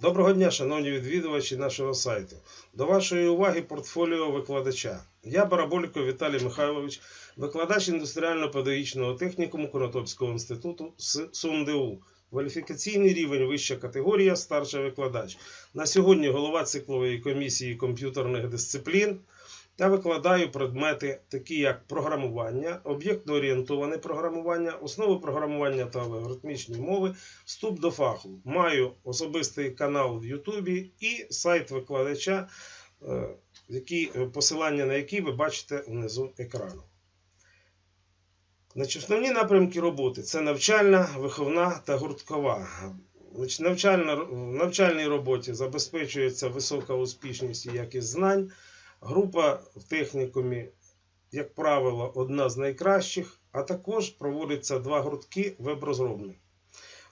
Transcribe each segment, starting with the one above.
Доброго дня, шановні відвідувачі нашого сайту. До вашої уваги портфоліо викладача. Я Бараболько Віталій Михайлович, викладач індустріально-педагогічного технікуму Конотопського інституту С- СумДУ. Кваліфікаційний рівень вища категорія, старший викладач. На сьогодні голова циклової комісії комп'ютерних дисциплін та викладаю предмети, такі як програмування, об'єктно-орієнтоване програмування, основи програмування та алгоритмічні мови, вступ до фаху. Маю особистий канал в Ютубі і сайт викладача, е, який, е, посилання на який ви бачите внизу екрану. Значить, основні напрямки роботи це навчальна, виховна та гурткова. Значить, навчальна, в навчальній роботі забезпечується висока успішність і якість знань. Група в технікумі, як правило, одна з найкращих, а також проводиться два гуртки веб-розробних.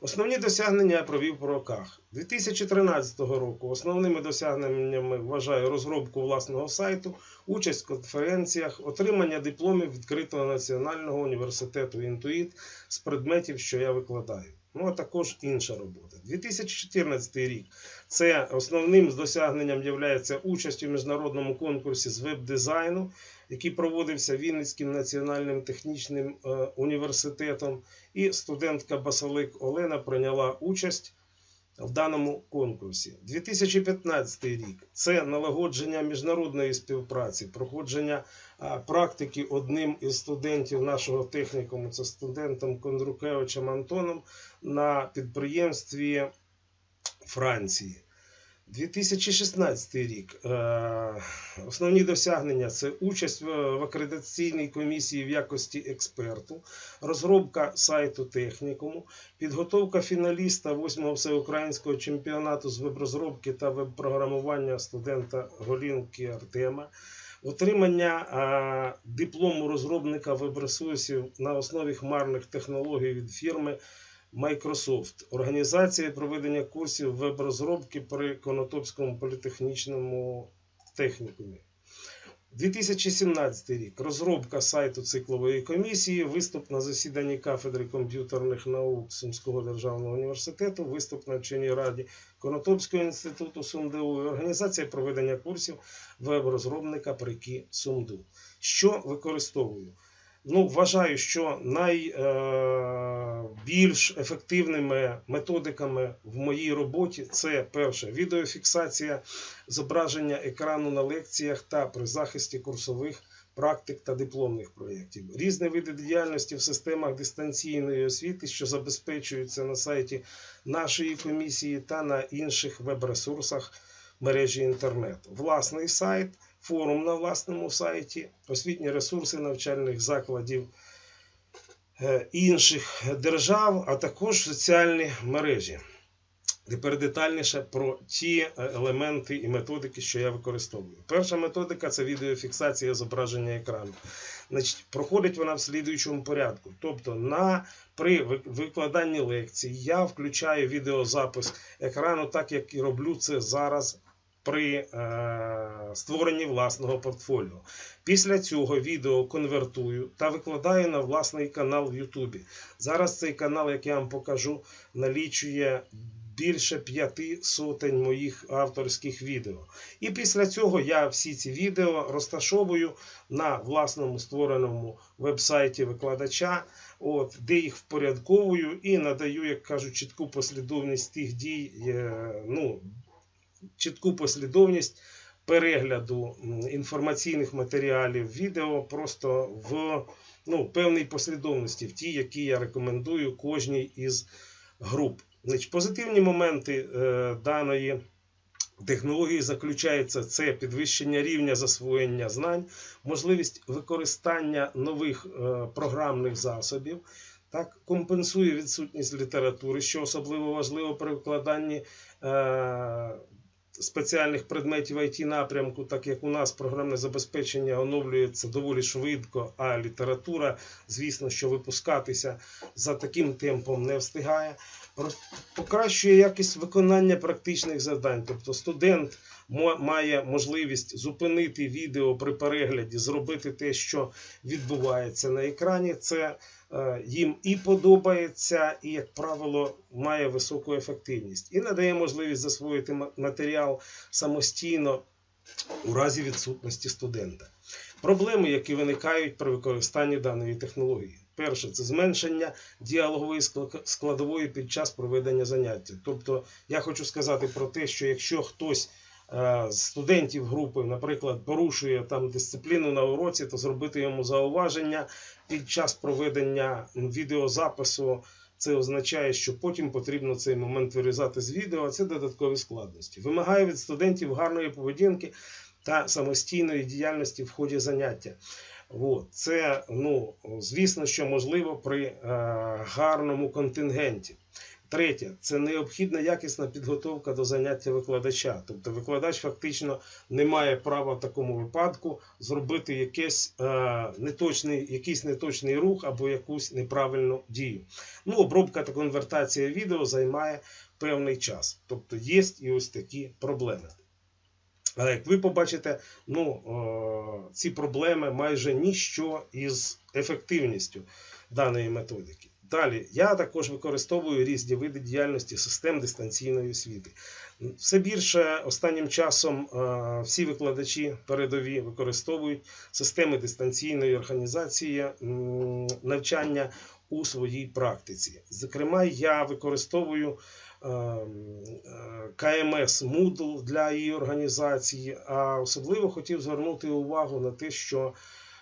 Основні досягнення я провів по роках. 2013 року основними досягненнями вважаю розробку власного сайту, участь в конференціях, отримання дипломів відкритого національного університету Інтуїт з предметів, що я викладаю. Ну, а також інша робота. 2014 рік це основним досягненням є участь у міжнародному конкурсі з веб-дизайну, який проводився Вінницьким національним технічним е, університетом. І студентка Басалик Олена прийняла участь в даному конкурсі. 2015 рік це налагодження міжнародної співпраці, проходження практики одним із студентів нашого технікуму, це студентом Кондрукевичем Антоном на підприємстві Франції. 2016 рік. Е, Основні досягнення це участь в акредитаційній комісії в якості експерту, розробка сайту технікуму, підготовка фіналіста 8-го всеукраїнського чемпіонату з веб-розробки та веб-програмування студента Голінки Артема, отримання е, диплому розробника веб-ресурсів на основі хмарних технологій від фірми. Microsoft, організація проведення курсів веб-розробки при Конотопському політехнічному технікумі. 2017 рік. Розробка сайту циклової комісії, виступ на засіданні кафедри комп'ютерних наук Сумського державного університету, виступ на вченій раді Конотопського інституту СумДУ, і організація проведення курсів веб-розробника при КІ СумДУ. Що використовую? Ну, вважаю, що найбільш ефективними методиками в моїй роботі це перше відеофіксація зображення екрану на лекціях та при захисті курсових практик та дипломних проєктів. Різні види діяльності в системах дистанційної освіти, що забезпечуються на сайті нашої комісії та на інших веб-ресурсах мережі інтернет. Власний сайт форум на власному сайті, освітні ресурси навчальних закладів е, інших держав, а також соціальні мережі. Тепер детальніше про ті е, елементи і методики, що я використовую. Перша методика це відеофіксація зображення екрану. Значить, проходить вона в слідуючому порядку. Тобто, на, при ви- викладанні лекцій я включаю відеозапис екрану, так як і роблю це зараз при е, створенні власного портфоліо. Після цього відео конвертую та викладаю на власний канал в Ютубі. Зараз цей канал, як я вам покажу, налічує більше п'яти сотень моїх авторських відео. І після цього я всі ці відео розташовую на власному створеному вебсайті викладача, от, де їх впорядковую і надаю, як кажуть, чітку послідовність тих дій, е, ну, чітку послідовність перегляду інформаційних матеріалів, відео просто в ну, певній послідовності, в ті, які я рекомендую кожній із груп. Значить, позитивні моменти е, даної технології заключаються це підвищення рівня засвоєння знань, можливість використання нових е, програмних засобів. Так, компенсує відсутність літератури, що особливо важливо при викладанні е, спеціальних предметів IT напрямку, так як у нас програмне забезпечення оновлюється доволі швидко, а література, звісно, що випускатися за таким темпом не встигає. Покращує якість виконання практичних завдань. Тобто студент має можливість зупинити відео при перегляді, зробити те, що відбувається на екрані. Це е, їм і подобається, і, як правило, має високу ефективність. І надає можливість засвоїти матеріал самостійно у разі відсутності студента. Проблеми, які виникають при використанні даної технології. Перше, це зменшення діалогової складової під час проведення заняття. Тобто, я хочу сказати про те, що якщо хтось студентів групи, наприклад, порушує там дисципліну на уроці, то зробити йому зауваження під час проведення відеозапису. Це означає, що потім потрібно цей момент вирізати з відео, а це додаткові складності. Вимагає від студентів гарної поведінки та самостійної діяльності в ході заняття. От. Це, ну, звісно, що можливо при е, гарному контингенті. Третє, це необхідна якісна підготовка до заняття викладача. Тобто викладач фактично не має права в такому випадку зробити якийсь, е, неточний, якийсь неточний рух або якусь неправильну дію. Ну, обробка та конвертація відео займає певний час. Тобто є і ось такі проблеми. Але як ви побачите, ну, е, ці проблеми майже ніщо із ефективністю даної методики. Далі, я також використовую різні види діяльності систем дистанційної освіти. Все більше останнім часом е, всі викладачі передові використовують системи дистанційної організації навчання у своїй практиці. Зокрема, я використовую е, КМС Moodle для її організації, а особливо хотів звернути увагу на те, що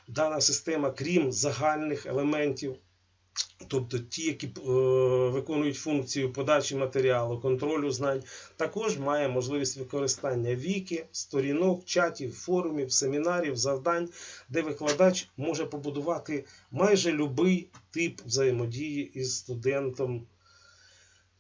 дана система, крім загальних елементів, тобто ті, які е, виконують функцію подачі матеріалу, контролю знань, також має можливість використання віки, сторінок, чатів, форумів, семінарів, завдань, де викладач може побудувати майже будь-який тип взаємодії із студентом.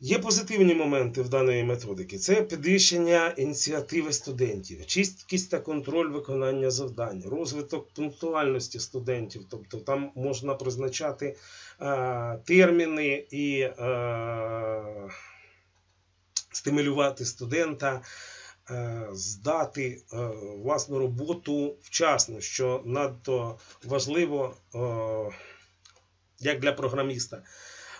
Є позитивні моменти в даної методики. Це підвищення ініціативи студентів, чіткість та контроль виконання завдань, розвиток пунктуальності студентів. Тобто там можна призначати е, терміни і е, стимулювати студента. е, Здати е, власну роботу вчасно, що надто важливо е, як для програміста.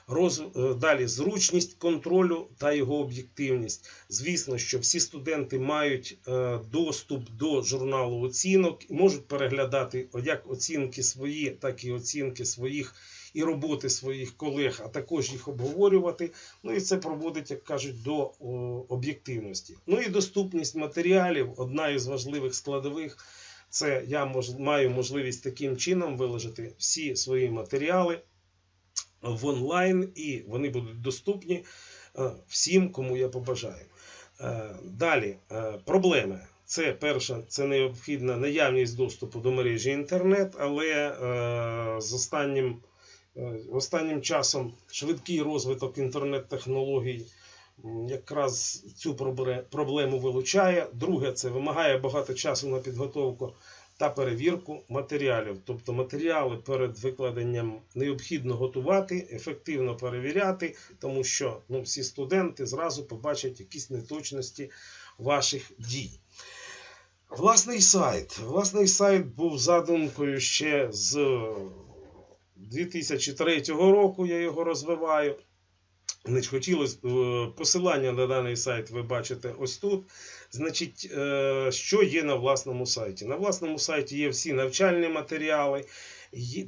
Роз... е, Далі зручність контролю та його об'єктивність. Звісно, що всі студенти мають е, доступ до журналу оцінок можуть переглядати як оцінки свої, так і оцінки своїх і роботи своїх колег, а також їх обговорювати. Ну і це проводить, як кажуть, до об'єктивності. Ну і доступність матеріалів одна із важливих складових. Це я маю можливість таким чином виложити всі свої матеріали в онлайн, і вони будуть доступні е, всім, кому я побажаю. Е, Далі е, проблеми. Це перше, це необхідна наявність доступу до мережі інтернет, але з останнім, останнім часом швидкий розвиток інтернет-технологій якраз цю проблему вилучає. Друге, це вимагає багато часу на підготовку та перевірку матеріалів. Тобто матеріали перед викладенням необхідно готувати, ефективно перевіряти, тому що ну, всі студенти зразу побачать якісь неточності ваших дій. Власний сайт. Власний сайт був задумкою ще з 2003 року. Я його розвиваю. Значить, хотілося е, посилання на даний сайт ви бачите ось тут. Значить, е, що є на власному сайті? На власному сайті є всі навчальні матеріали,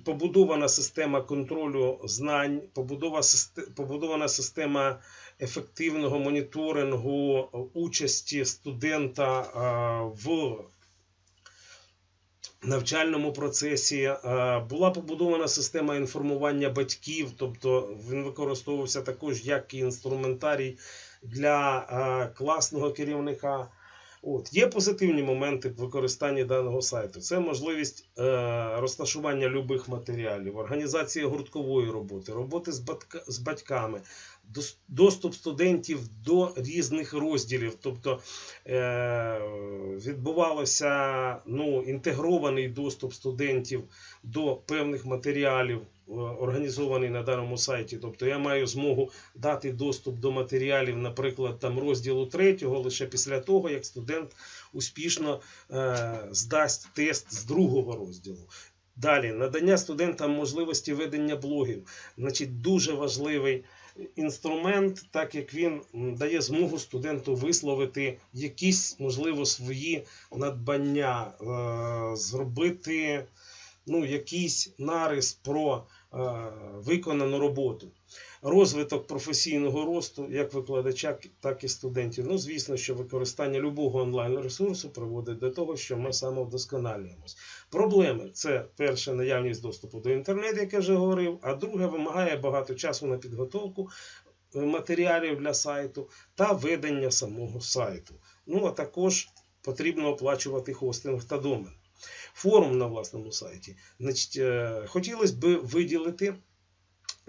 побудована система контролю знань, побудова побудована система ефективного моніторингу е, участі студента в навчальному процесі. Е, Була побудована система інформування батьків, тобто він використовувався також як і інструментарій для е, класного керівника. От. Є позитивні моменти в використанні даного сайту. Це можливість е, розташування любих матеріалів, організація гурткової роботи, роботи з, батька, з батьками, доступ студентів до різних розділів. Тобто е, відбувалося ну, інтегрований доступ студентів до певних матеріалів е, організований на даному сайті. Тобто я маю змогу дати доступ до матеріалів, наприклад, там розділу третього, лише після того, як студент успішно е, здасть тест з другого розділу. Далі надання студентам можливості ведення блогів. Значить, дуже важливий інструмент, так як він дає змогу студенту висловити якісь, можливо, свої надбання, е, зробити ну, якийсь нарис про виконану роботу. Розвиток професійного росту як викладача, так і студентів. Ну, звісно, що використання любого онлайн-ресурсу приводить до того, що ми самовдосконалюємось. Проблеми це перше наявність доступу до інтернету, як я вже говорив, а друге вимагає багато часу на підготовку е, матеріалів для сайту та ведення самого сайту. Ну а також потрібно оплачувати хостинг та домен. Форум на власному сайті. Значить, е, хотілося б виділити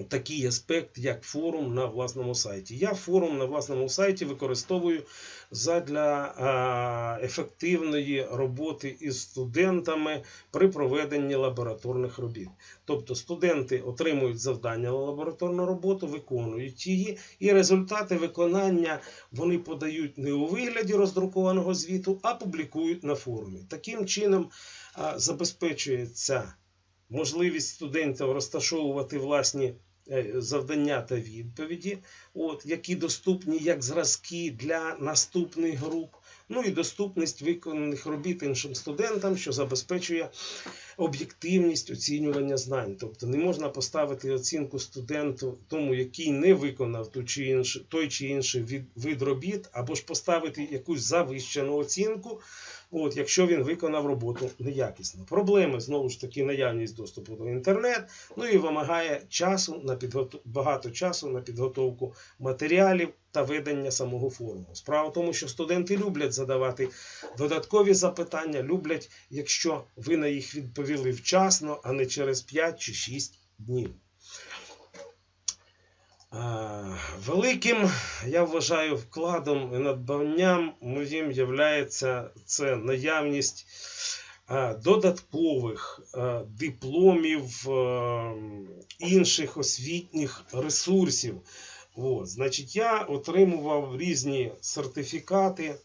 такий аспект, як форум на власному сайті. Я форум на власному сайті використовую задля а, ефективної роботи із студентами при проведенні лабораторних робіт. Тобто студенти отримують завдання на лабораторну роботу, виконують її, і результати виконання вони подають не у вигляді роздрукованого звіту, а публікують на форумі. Таким чином забезпечується можливість студентів розташовувати власні завдання та відповіді, от, які доступні як зразки для наступних груп. Ну і доступність виконаних робіт іншим студентам, що забезпечує об'єктивність оцінювання знань. Тобто не можна поставити оцінку студенту тому, який не виконав ту чи іншу, той чи інший вид робіт, або ж поставити якусь завищену оцінку, от, якщо він виконав роботу неякісно. Проблеми знову ж таки наявність доступу до інтернету, ну і вимагає часу на підготов... багато часу на підготовку матеріалів та ведення самого форуму. Справа в тому, що студенти люблять задавати додаткові запитання, люблять, якщо ви на їх відповіли вчасно, а не через 5 чи 6 днів. А, Великим, я вважаю, вкладом і надбанням моїм є це наявність додаткових дипломів інших освітніх ресурсів. От, значить, я отримував різні сертифікати.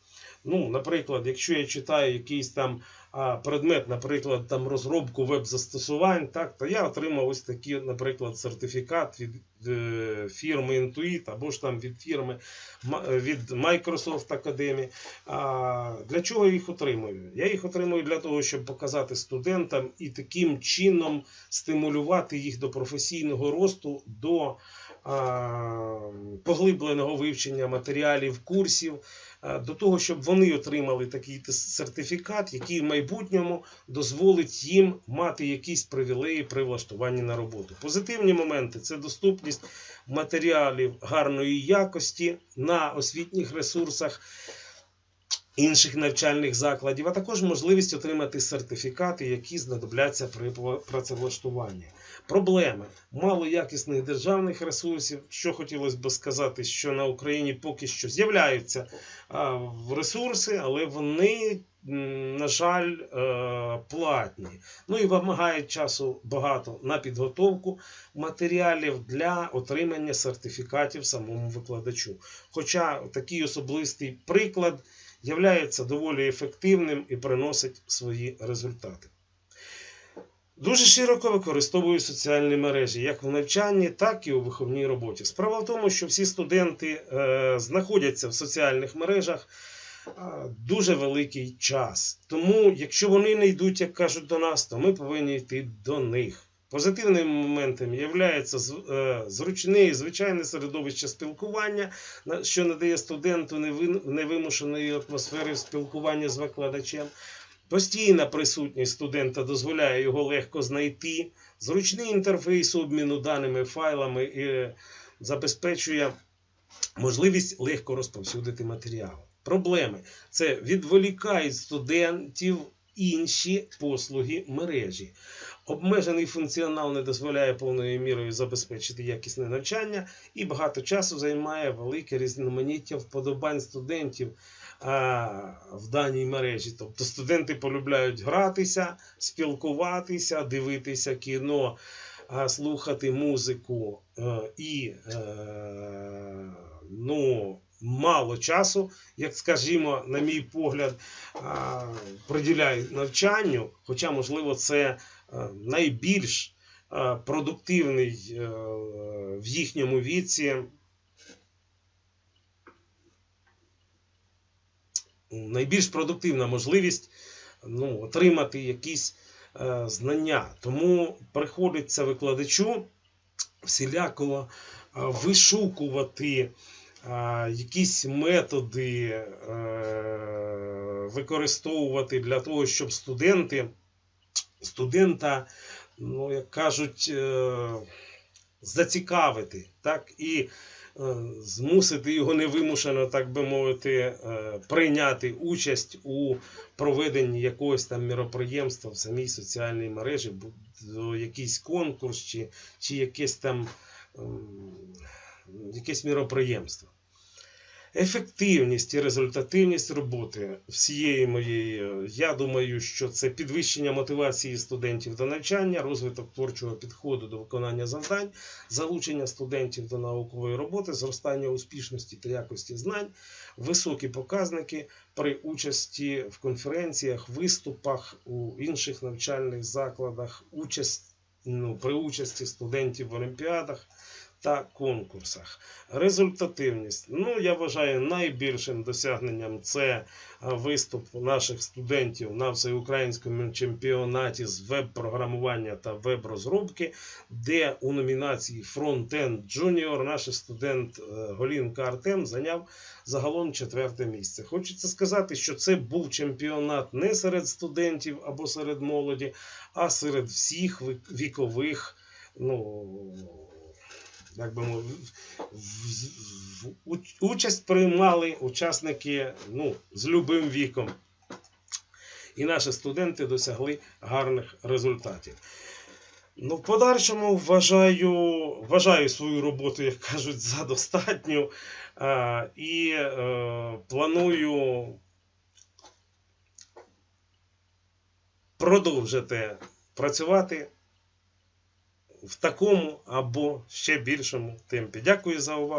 Ну, наприклад, якщо я читаю якийсь там предмет, наприклад, там розробку веб-застосувань, так, то я отримав ось такий, наприклад, сертифікат від е, фірми Intuit або ж там від фірми від Microsoft Academy. А, для чого я їх отримую? Я їх отримую для того, щоб показати студентам і таким чином стимулювати їх до професійного росту, до поглибленого вивчення матеріалів, курсів, до того, щоб вони отримали такий сертифікат, який в майбутньому дозволить їм мати якісь привілеї при влаштуванні на роботу. Позитивні моменти це доступність матеріалів гарної якості на освітніх ресурсах. Інших навчальних закладів, а також можливість отримати сертифікати, які знадобляться при працевлаштуванні. Проблеми мало якісних державних ресурсів. Що хотілося б сказати, що на Україні поки що з'являються ресурси, але вони, на жаль, е, платні. Ну і вимагають часу багато на підготовку матеріалів для отримання сертифікатів самому викладачу. Хоча такий особистий приклад являється доволі ефективним і приносить свої результати. Дуже широко використовую соціальні мережі як в навчанні, так і у виховній роботі. Справа в тому, що всі студенти е, знаходяться в соціальних мережах е, дуже великий час. Тому, якщо вони не йдуть, як кажуть, до нас, то ми повинні йти до них. Позитивним моментом є зручне і звичайне середовище спілкування, що надає студенту невимушеної атмосфери спілкування з викладачем. Постійна присутність студента дозволяє його легко знайти. Зручний інтерфейс обміну даними файлами е, забезпечує можливість легко розповсюдити матеріал. Проблеми це відволікають студентів інші послуги мережі. Обмежений функціонал не дозволяє повною мірою забезпечити якісне навчання і багато часу займає велике різноманіття вподобань студентів а, в даній мережі. Тобто студенти полюбляють гратися, спілкуватися, дивитися кіно, а, слухати музику е, і е, ну, мало часу, як скажімо, на мій погляд, приділяють навчанню, хоча, можливо, це е, найбільш е, продуктивний е, в їхньому віці. Найбільш продуктивна можливість ну, отримати якісь знання. Тому приходиться викладачу всіляко вишукувати якісь методи е, використовувати для того, щоб студенти, студента, ну, як кажуть, е, зацікавити, так, і е, змусити його невимушено, так би мовити, прийняти участь у проведенні якогось там міроприємства в самій соціальній мережі, якийсь конкурс чи, чи якесь там ем, якесь міроприємство. Ефективність і результативність роботи всієї моєї, е, я думаю, що це підвищення мотивації студентів до навчання, розвиток творчого підходу до виконання завдань, залучення студентів до наукової роботи, зростання успішності та якості знань, високі показники при участі в конференціях, виступах у інших навчальних закладах, участь, ну, при участі студентів в олімпіадах та конкурсах. Результативність. Ну, я вважаю, найбільшим досягненням це виступ наших студентів на всеукраїнському чемпіонаті з веб-програмування та веб-розробки, де у номінації Frontend Junior наш студент е, Голінка Артем зайняв загалом четверте місце. Хочеться сказати, що це був чемпіонат не серед студентів або серед молоді, а серед всіх вікових. Ну, як би мовити, участь приймали учасники ну, з любим віком. І наші студенти досягли гарних результатів. Ну, в подальшому вважаю, вважаю свою роботу, як кажуть, за достатню. А, і е, планую продовжити працювати в такому або ще більшому темпі. Дякую за увагу.